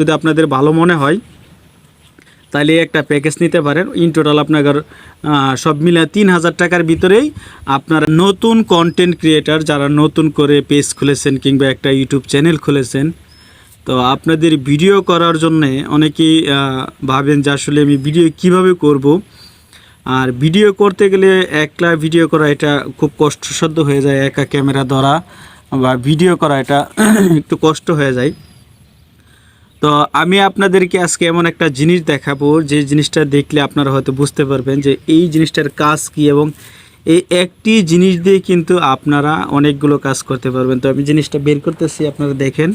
যদি আপনাদের ভালো মনে হয় তাহলে একটা প্যাকেজ নিতে পারেন। ইন টোটাল আপনার সব মিলে তিন হাজার টাকার ভিতরেই আপনারা নতুন কন্টেন্ট ক্রিয়েটার যারা নতুন করে পেজ খুলেছেন কিংবা একটা ইউটিউব চ্যানেল খুলেছেন, তো আপনাদের ভিডিও করার জন্য অনেকেই ভাবেন যে আসলে আমি ভিডিও কীভাবে করব। আর ভিডিও করতে গেলে একলা ভিডিও করা এটা খুব কষ্টসাধ্য হয়ে যায়, একা ক্যামেরা ধরা বা ভিডিও করা এটা একটু কষ্ট হয়ে যায়। তো আমি আপনাদেরকে আজকে এমন একটা জিনিস দেখাবো, যে জিনিসটা দেখলে আপনারা হয়তো বুঝতে পারবেন যে এই জিনিসটার কাজ কি এবং এই একটি জিনিস দিয়ে কিন্তু আপনারা অনেকগুলো কাজ করতে পারবেন। তো আমি জিনিসটা বের করতেছি, আপনারা দেখেন।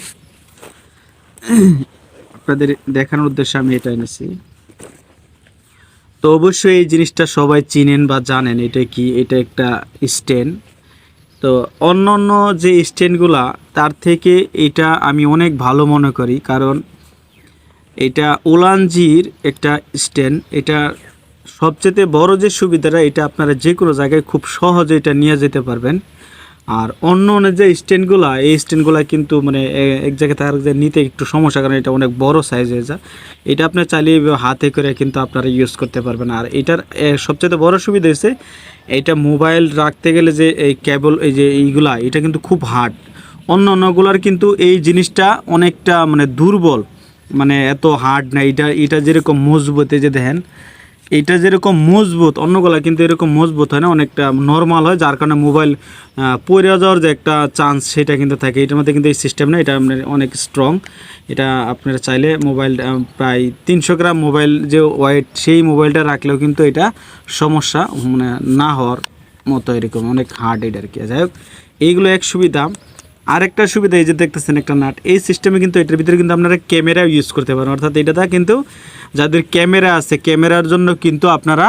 আপনাদের দেখানোর উদ্দেশ্যে আমি এটা এনেছি। তো অবশ্যই এই জিনিসটা সবাই চিনেন বা জানেন, এটা কি, এটা একটা স্ট্যান্ড তো অন্য অন্য যে স্ট্যান্ডগুলা তার থেকে এটা আমি অনেক ভালো মনে করি, কারণ এটা ওলানজির একটা স্ট্যান্ড। এটা সবচেয়ে বড় যে সুবিধাটা, এটা আপনারা যে কোনো জায়গায় খুব সহজে এটা নিয়ে যেতে পারবেন। আর অন্য অন্য যে স্ট্যান্ডগুলো, এই স্ট্যান্ডগুলো কিন্তু মানে এক জায়গায় তার জায়গায় নিতে একটু সমস্যা, কারণ এটা অনেক বড় সাইজ হয়ে যায় এটা আপনি চালিয়ে হাতে করে কিন্তু আপনারা ইউজ করতে পারবেন। আর এটার সবচেয়ে বড় সুবিধা হচ্ছে এটা মোবাইল রাখতে গেলে যে এই কেবল এই যে এইগুলা, এটা কিন্তু খুব হার্ড অন্য অন্যগুলার কিন্তু এই জিনিসটা অনেকটা মানে দুর্বল। মানে এত হার্ড না, এটা এটা যেরকম মজবুত, এই যে দেখেন, এটা যেরকম মজবুত অন্যগুলা কিন্তু এরকম মজবুত হয় না, অনেকটা নর্মাল হয়, যার কারণে মোবাইল পড়ে যাওয়ার যে একটা চান্স সেটা কিন্তু থাকে। এটার মধ্যে কিন্তু এই সিস্টেম না, এটা আপনার অনেক স্ট্রং এটা আপনারা চাইলে মোবাইল প্রায় তিনশো গ্রাম মোবাইল যে ওয়েট সেই মোবাইলটা রাখলেও কিন্তু এটা সমস্যা মানে না হওয়ার মতো এরকম, অনেক হার্ড এটা আর কি। যাই হোক, এইগুলো এক সুবিধা আরেকটা সুবিধা এই যে দেখতেছেন একটা নাট, এই সিস্টেমে কিন্তু এটার ভিতরে কিন্তু আপনারা ক্যামেরা ইউজ করতে পারেন। অর্থাৎ এটাতে কিন্তু যাদের ক্যামেরা আছে, ক্যামেরার জন্য কিন্তু আপনারা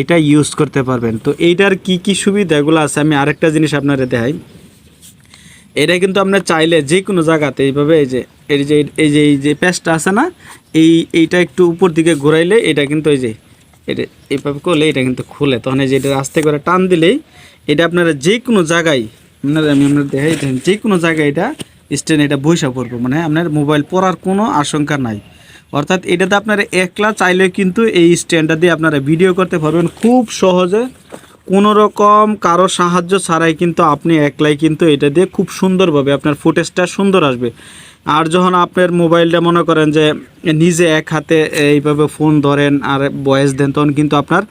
এটা ইউজ করতে পারবেন। তো এইটার কি কি সুবিধাগুলো আছে, আমি আরেকটা জিনিস আপনারা দেখাই। এটা কিন্তু আপনার চাইলে যে কোনো জায়গাতে এইভাবে এই যে এই যে এই যে এই যে প্যাচটা আছে না, এই, এইটা একটু উপর দিকে ঘোরাইলে এটা কিন্তু এই যে, এটা এইভাবে করলে এটা কিন্তু খুলে। তখন এই যে এটা আস্তে করে টান দিলেই এটা আপনারা যে কোনো জায়গায় আপনার আমি আপনার দেখাই দেখেন যে কোনো জায়গায় এটা স্ট্যান্ড এটা বৈশা পড়ব। মানে আপনার মোবাইল পড়ার কোনো আশঙ্কা নাই। অর্থাৎ এটাতে আপনার একলা চাইলে কিন্তু এই স্ট্যান্ডটা দিয়ে আপনারা ভিডিও করতে পারবেন। খুব সহজে কোনো রকম কারও সাহায্য ছাড়াই কিন্তু আপনি একলাই কিন্তু এটা দিয়ে খুব সুন্দরভাবে আপনার ফুটেজটা সুন্দর আসবে। আর যখন আপনার মোবাইলটা মনে করেন যে নিজে এক হাতে এইভাবে ফোন ধরেন আর ভয়েস দেন, তখন কিন্তু আপনার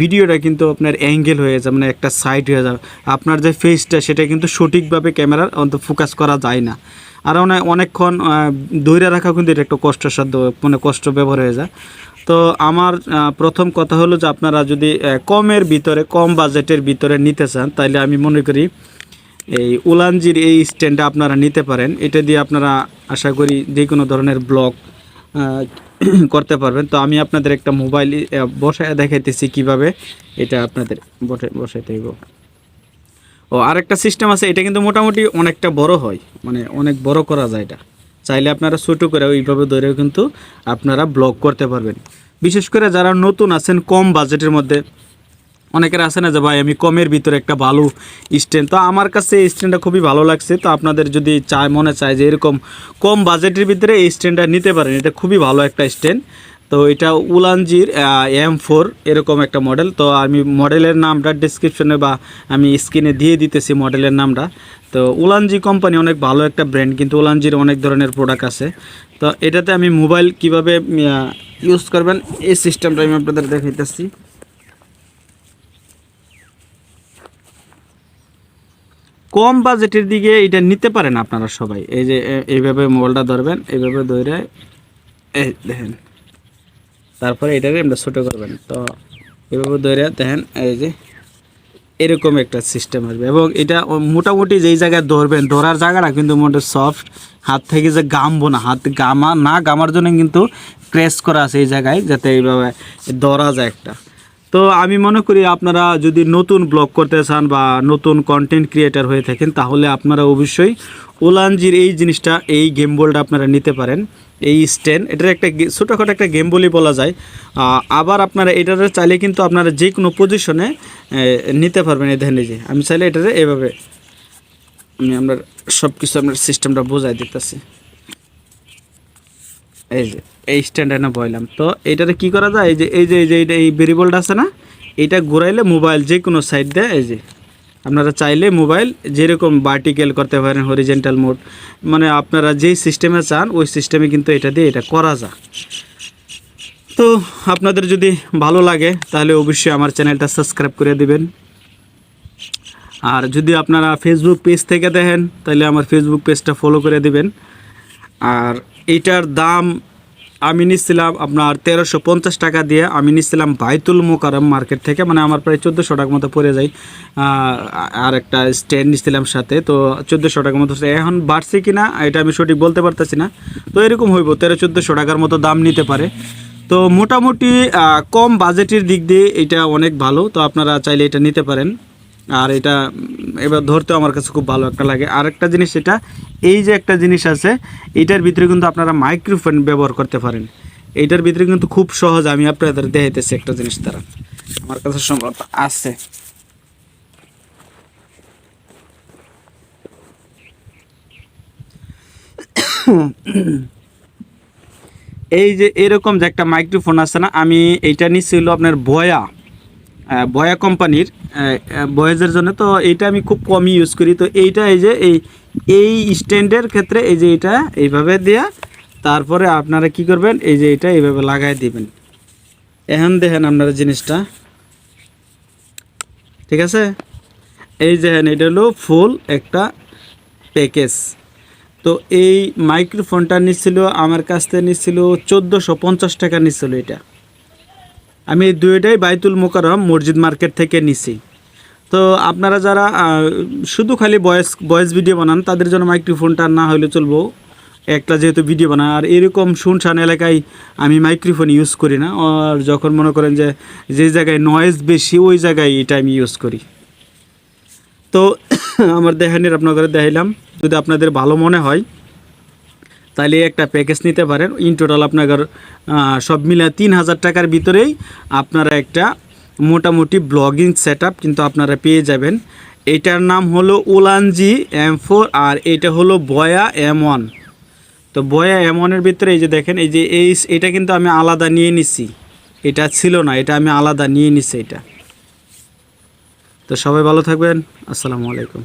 ভিডিওটা কিন্তু আপনার অ্যাঙ্গেল হয়ে যায় মানে একটা সাইড হয়ে যাবে আপনার যে ফেসটা সেটা কিন্তু সঠিকভাবে ক্যামেরার অন্ত ফোকাস করা যায় না। আর অনেক অনেকক্ষণ ধৈর্য রাখা কিন্তু এটা একটা কষ্টসাধ্য মানে কষ্ট ব্যবহার হয়ে যায়। তো আমার প্রথম কথা হলো যে আপনারা যদি কমের ভিতরে, কম বাজেটের ভিতরে নিতে চান তাহলে আমি মনে করি এই উলানজির এই স্ট্যান্ডটা আপনারা নিতে পারেন। এটা দিয়ে আপনারা আশা করি যে কোনো ধরনের ব্লগ করতে পারবেন। তো আমি আপনাদের একটা মোবাইল বসায় দেখাইতেছি কীভাবে। এটা আপনাদের বসাই হইব। ও, আরেকটা সিস্টেম আছে, এটা কিন্তু মোটামুটি অনেকটা বড় হয়। মানে অনেক বড় করা যায় এটা। চাইলে আপনারা ছোটো করে ওইভাবে ধরেও কিন্তু আপনারা ব্লগ করতে পারবেন। বিশেষ করে যারা নতুন আছেন, কম বাজেটের মধ্যে অনেকের আছে না যে, ভাই, আমি কমের ভিতরে একটা ভালো স্ট্যান্ড। তো আমার কাছে এই স্ট্যান্ডটা খুবই ভালো লাগছে। তো আপনাদের যদি চায়, মনে চায় যে এরকম কম বাজেটের ভিতরে এই স্ট্যান্ডটা নিতে পারেন, এটা খুবই ভালো একটা স্ট্যান্ড। তো এটা উলানজির এম ফোর এরকম একটা মডেল। তো আমি মডেলের নামটা ডিসক্রিপশনে বা আমি স্ক্রিনে দিয়ে দিতেছি মডেলের নামটা। তো উলানজি কোম্পানি অনেক ভালো একটা ব্র্যান্ড, কিন্তু উলানজির অনেক ধরনের প্রোডাক্ট আছে। তো এটাতে আমি মোবাইল কীভাবে ইউজ করবেন, এই সিস্টেমটা আমি আপনাদের দেখাইতেছি। কম বাজেটের দিকে এটা নিতে পারেন আপনারা সবাই। এই যে এইভাবে মোবাইলটা ধরবেন, এইভাবে ধরে, এই দেখেন। তারপরে এটাকে আমরা ছোটো করবেন। তো এভাবে ধরে দেখেন, এই যে, এরকম একটা সিস্টেম আসবে। এবং এটা মোটামুটি যেই জায়গায় ধরবেন, ধরার জায়গাটা কিন্তু মোটামুটি সফট। হাত থেকে যে গামবো না, হাত গামা, না গামার জন্য কিন্তু প্রেস করা আছে এই জায়গায়, যাতে এইভাবে ধরা যায় একটা। তো আমি মনে করি আপনারা যদি নতুন ব্লগ করতে চান বা নতুন কন্টেন্ট ক্রিয়েটার হয়ে থাকেন, তাহলে আপনারা অবশ্যই ওলানজির এই জিনিসটা, এই গেম বলটা আপনারা নিতে পারেন। এই স্ট্যান্ড এটার একটা ছোটোখাটো একটা গেম বলই বলা যায়। আবার আপনারা এটারে চাইলে কিন্তু আপনারা যে কোনো পজিশনে নিতে পারবেন এই এই যে, আমি চাইলে এটারে এভাবে, আমি আপনার সব কিছু আপনার সিস্টেমটা বোঝাই দিতেছি। এই যে, এই স্ট্যান্ডে বইলাম। তো এইটাতে কি করা যায়? এই যে এই যে এই যে এইটা এই ভেরিয়েবলটা আছে না, এটা ঘুরাইলে মোবাইল যে কোনো সাইড দেয়, এই যে, আপনারা চাইলে মোবাইল যেরকম ভার্টিক্যাল করতে পারেন হরিজেন্টাল মোড মানে আপনারা যেই সিস্টেমে চান, ওই সিস্টেমে কিন্তু এটা দিয়ে এটা করা যায়। তো আপনাদের যদি ভালো লাগে, তাহলে অবশ্যই আমার চ্যানেলটা সাবস্ক্রাইব করে দিবেন। আর যদি আপনারা ফেসবুক পেজ থেকে দেখেন, তাহলে আমার ফেসবুক পেজটা ফলো করে দিবেন। আর এইটার দাম আমি নিচ্ছিলাম আপনার তেরোশো পঞ্চাশ টাকা দিয়ে আমি নিচ্ছিলাম বাইতুল মোকারম মার্কেট থেকে মানে আমার প্রায় চোদ্দোশো টাকা মতো পড়ে যায়। আর একটা স্ট্যান্ড নিচ্ছিলাম সাথে, তো চোদ্দোশো টাকার মতো এখন বাড়ছে কি না, এটা আমি সঠিক বলতে পারতেছি না। তো এরকম হইব, তেরো চোদ্দোশো টাকার মতো দাম নিতে পারে। তো মোটামুটি কম বাজেটের দিক দিয়ে এটা অনেক ভালো, তো আপনারা চাইলে এটা নিতে পারেন। আর এটা, এবার ধরতেও আমার কাছে খুব ভালো একটা লাগে। আর একটা জিনিস এটা এই যে একটা জিনিস আছে, এটার ভিতরে কিন্তু আপনারা মাইক্রোফোন ব্যবহার করতে পারেন। এইটার ভিতরে কিন্তু খুব সহজ, আমি আপনাদের দেখাইতেছি একটা জিনিস তারা আমার কাছে সম্ভবত আছে। এই যে এরকম যে একটা মাইক্রোফোন আছে না, আমি এইটা নিচ্ছিল আপনার বয়া বয়া কোম্পানির বয়েজের জন্য। তো এইটা আমি খুব কমই ইউজ করি। তো এইটা এই যে, এই এই স্ট্যান্ডের ক্ষেত্রে এই যে এটা এইভাবে দেয়া, তারপরে আপনারা কি করবেন, এই যে এটা এইভাবে লাগাই দিবেন। এখন দেখেন আপনারা জিনিসটা। ঠিক আছে? এই দেখেন, এটা হলো ফুল একটা প্যাকেজ। তো এই মাইক্রোফোনটা নিচ্ছিল, আমার কাছ থেকে নিচ্ছিল চোদ্দোশো পঞ্চাশ টাকা নিচ্ছিল এটা। আমি দুইটাই বাইতুল মোকারম মসজিদ মার্কেট থেকে নিছি। তো আপনারা যারা শুধু খালি ভয়েস ভয়েস ভিডিও বানান, তাদের জন্য মাইক্রোফোনটা না হলে চলবো। একটা যেহেতু ভিডিও বানান আর এরকম শুনশান এলাকায় আমি মাইক্রোফোন ইউজ করি না। আর যখন মনে করেন যে যে জায়গায় নয়েজ বেশি, ওই জায়গায় এটা আমি ইউজ করি। তো আমার দেখানির আপনাদের দেখাইলাম, যদি আপনাদের ভালো মনে হয় তাহলে একটা প্যাকেজ নিতে পারেন। ইন টোটাল আপনার সব মিলে তিন হাজার টাকার ভিতরেই আপনারা একটা মোটামুটি ব্লগিং সেট কিন্তু আপনারা পেয়ে যাবেন। এটার নাম হলো উলানজি এম ফোর আর এটা হলো বয়া এম ওয়ান তো বয়া এম ওয়ানের ভিতরে এই যে দেখেন, এই যে এই এটা কিন্তু আমি আলাদা নিয়ে নিছি। এটা ছিল না, এটা আমি আলাদা নিয়ে নিছি এটা। তো সবাই ভালো থাকবেন। আসসালামু আলাইকুম।